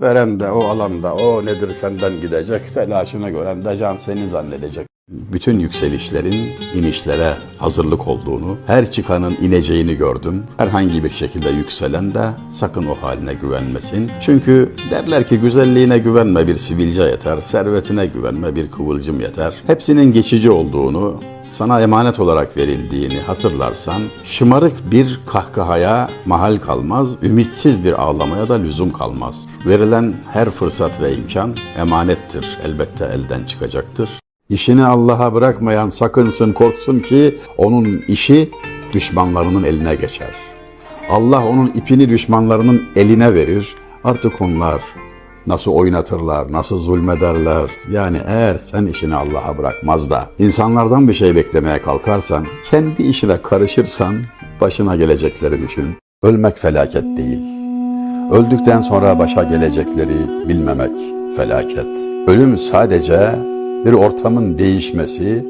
Veren de o alanda o nedir senden gidecek telaşını gören de can seni zannedecek. Bütün yükselişlerin inişlere hazırlık olduğunu, her çıkanın ineceğini gördüm. Herhangi bir şekilde yükselen de sakın o haline güvenmesin. Çünkü derler ki güzelliğine güvenme bir sivilce yeter, servetine güvenme bir kıvılcım yeter. Hepsinin geçici olduğunu, sana emanet olarak verildiğini hatırlarsan şımarık bir kahkahaya mahal kalmaz, ümitsiz bir ağlamaya da lüzum kalmaz. Verilen her fırsat ve imkan emanettir, elbette elden çıkacaktır. İşini Allah'a bırakmayan sakınsın korksun ki onun işi düşmanlarının eline geçer. Allah onun ipini düşmanlarının eline verir. Artık onlar nasıl oynatırlar, nasıl zulmederler. Yani eğer sen işini Allah'a bırakmaz da insanlardan bir şey beklemeye kalkarsan, kendi işine karışırsan başına gelecekleri düşün. Ölmek felaket değil. Öldükten sonra başa gelecekleri bilmemek felaket. Ölüm sadece bir ortamın değişmesi,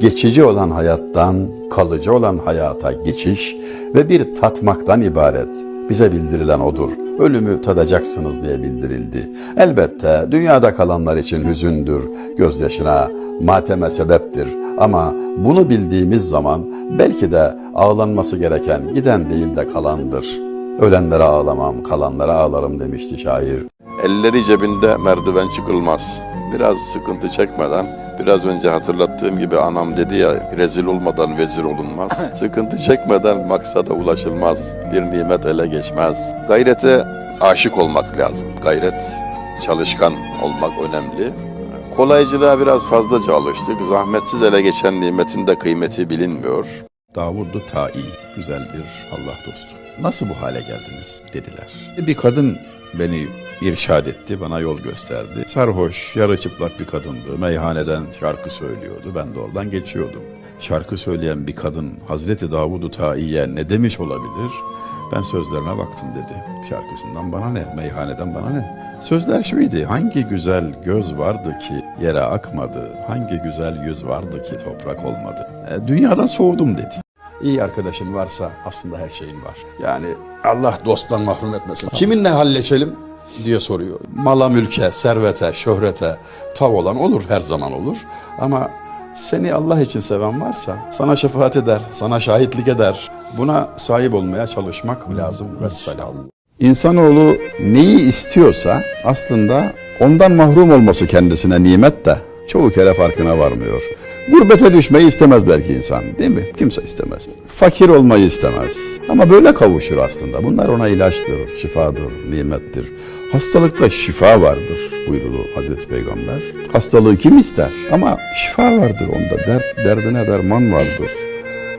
geçici olan hayattan kalıcı olan hayata geçiş ve bir tatmaktan ibaret. Bize bildirilen odur. Ölümü tadacaksınız diye bildirildi. Elbette dünyada kalanlar için hüzündür, gözyaşına, mateme sebeptir. Ama bunu bildiğimiz zaman belki de ağlanması gereken giden değil de kalandır. Ölenlere ağlamam, kalanlara ağlarım demişti şair. Elleri cebinde merdiven çıkılmaz. Biraz sıkıntı çekmeden, biraz önce hatırlattığım gibi anam dedi ya, rezil olmadan vezir olunmaz. sıkıntı çekmeden maksada ulaşılmaz. Bir nimet ele geçmez. Gayrete aşık olmak lazım. Gayret, çalışkan olmak önemli. Kolaycılığa biraz fazlaca alıştık. Zahmetsiz ele geçen nimetin de kıymeti bilinmiyor. Davud'u Tai, güzel bir Allah dostu. Nasıl bu hale geldiniz dediler. Bir kadın beni irşad etti, bana yol gösterdi. Sarhoş, yarı çıplak bir kadındı. Meyhaneden şarkı söylüyordu. Ben de oradan geçiyordum. Şarkı söyleyen bir kadın Hazreti Davud-u Tai'ye ne demiş olabilir? Ben sözlerine baktım dedi. Şarkısından bana ne, meyhaneden bana ne? Sözler şuydu, hangi güzel göz vardı ki yere akmadı, hangi güzel yüz vardı ki toprak olmadı. E, dünyadan soğudum dedi. İyi arkadaşın varsa aslında her şeyin var. Yani Allah dosttan mahrum etmesin. Kiminle halleşelim diye soruyor. Mala mülke, servete, şöhrete tav olan olur her zaman olur. Ama seni Allah için seven varsa sana şefaat eder, sana şahitlik eder. Buna sahip olmaya çalışmak lazım. Vesselam. İnsanoğlu neyi istiyorsa aslında ondan mahrum olması kendisine nimet de çoğu kere farkına varmıyor. Gurbete düşmeyi istemez belki insan değil mi? Kimse istemez. Fakir olmayı istemez. Ama böyle kavuşur aslında. Bunlar ona ilaçtır, şifadır, nimettir. Hastalıkta şifa vardır buyurdu Hazreti Peygamber. Hastalığı kim ister? Ama şifa vardır onda. Dert, derdine derman vardır.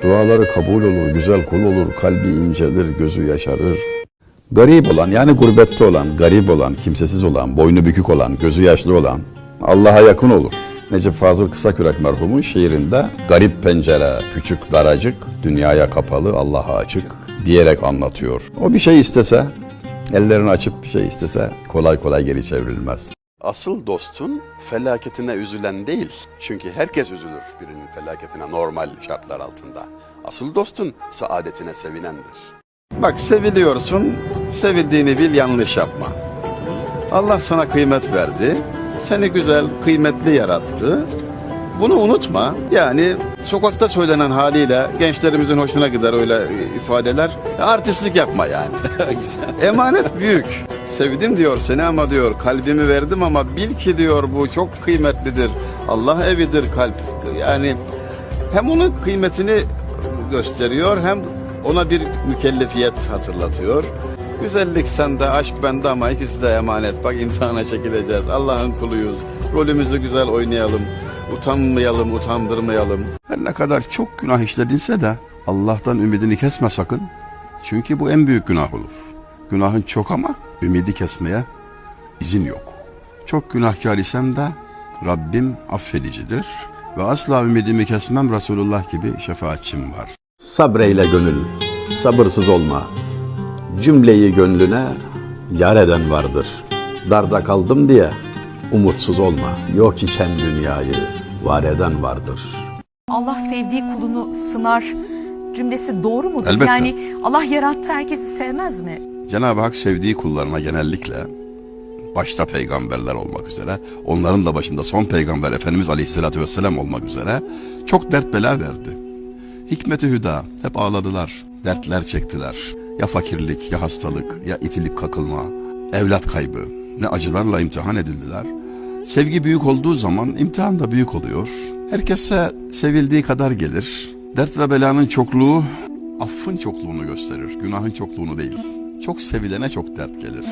Duaları kabul olur, güzel kul olur, kalbi incelir, gözü yaşarır. Garip olan yani gurbette olan, garip olan, kimsesiz olan, boynu bükük olan, gözü yaşlı olan Allah'a yakın olur. Necip Fazıl Kısakürek merhumun şiirinde garip pencere, küçük daracık, dünyaya kapalı, Allah'a açık diyerek anlatıyor. O bir şey istese, ellerini açıp bir şey istese kolay kolay geri çevrilmez. Asıl dostun felaketine üzülen değil. Çünkü herkes üzülür birinin felaketine normal şartlar altında. Asıl dostun saadetine sevinendir. Bak seviliyorsun, sevildiğini bil yanlış yapma. Allah sana kıymet verdi, seni güzel, kıymetli yarattı. Bunu unutma. Yani sokakta söylenen haliyle gençlerimizin hoşuna gider öyle ifadeler. Artistlik yapma yani. Emanet büyük. Sevdim diyor seni ama diyor kalbimi verdim ama bil ki diyor bu çok kıymetlidir. Allah evidir kalp. Yani hem onun kıymetini gösteriyor hem ona bir mükellefiyet hatırlatıyor. Güzellik sende, aşk bende ama ikisi de emanet. Bak imtihana çekileceğiz. Allah'ın kuluyuz. Rolümüzü güzel oynayalım. Utanmayalım, utandırmayalım. Her ne kadar çok günah işledinse de Allah'tan ümidini kesme sakın. Çünkü bu en büyük günah olur. Günahın çok ama ümidi kesmeye izin yok. Çok günahkar isem de Rabbim affedicidir. Ve asla ümidimi kesmem Resulullah gibi şefaatçim var. Sabreyle gönül, sabırsız olma. Cümleyi gönlüne yar eden vardır. Darda kaldım diye umutsuz olma. Yok iken dünyayı var eden vardır. Allah sevdiği kulunu sınar cümlesi doğru mudur? Elbette. Yani Allah yarattı herkesi sevmez mi? Cenab-ı Hak sevdiği kullarına genellikle başta peygamberler olmak üzere, onların da başında son peygamber Efendimiz Aleyhisselatü Vesselam olmak üzere çok dert bela verdi. Hikmeti hüda hep ağladılar, dertler çektiler. Ya fakirlik, ya hastalık, ya itilip kakılma, evlat kaybı. Ne acılarla imtihan edildiler. Sevgi büyük olduğu zaman imtihan da büyük oluyor. Herkese sevildiği kadar gelir. Dert ve belanın çokluğu affın çokluğunu gösterir, günahın çokluğunu değil. Çok sevilene çok dert gelir.